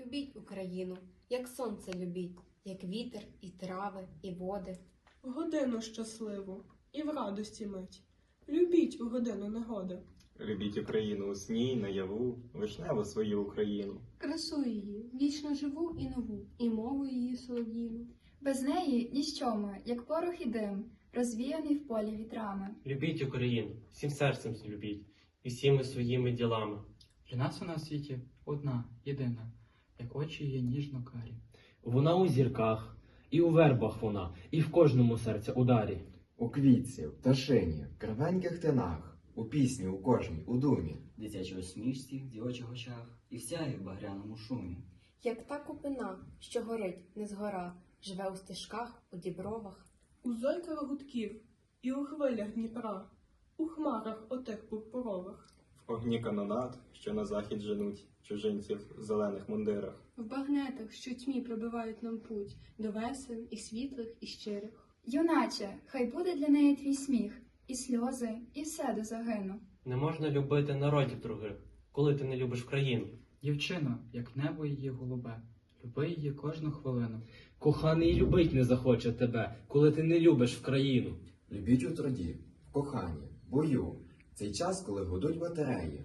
Любіть Україну, як сонце любіть, як вітер і трави, і води. Годину щасливу і в радості мить. Любіть у годину негоди. Любіть Україну у сні, наяву, вишневу свою Україну. Красу її, вічно живу і нову, і мову її солов'їну. Без неї ніщо ми, як порох і дим, розвіяний в полі вітрами. Любіть Україну, всім серцем любіть, і всіми своїми ділами. Для нас вона в світі одна, єдина, як очі її ніжно карі. Вона у зірках, і у вербах вона, і в кожному серця ударі. У квітці, в пташині, в кривеньких тинах, у пісні у кожній, у думі. дитячій усмішці, в дівочих очах і в сяї в багряному шумі. Як та купина, що горить не згора, живе у стежках, у дібровах. У зойках гудків і у хвилях Дніпра, у хмарах отих пурпурових. В огні канонат, що на захід женуть чужинців в зелених мундирах. В багнетах, що тьмі пробивають нам путь до весен і світлих, і щирих. Юначе, хай буде для неї твій сміх, і сльози, і все до загину. Не можна любити народів других, коли ти не любиш країну. Дівчина, як небо її голубе, люби її кожну хвилину. Коханий любить не захоче тебе, коли ти не любиш в країну. Любіть у труді, в коханні, бою, цей час, коли гудуть батареї.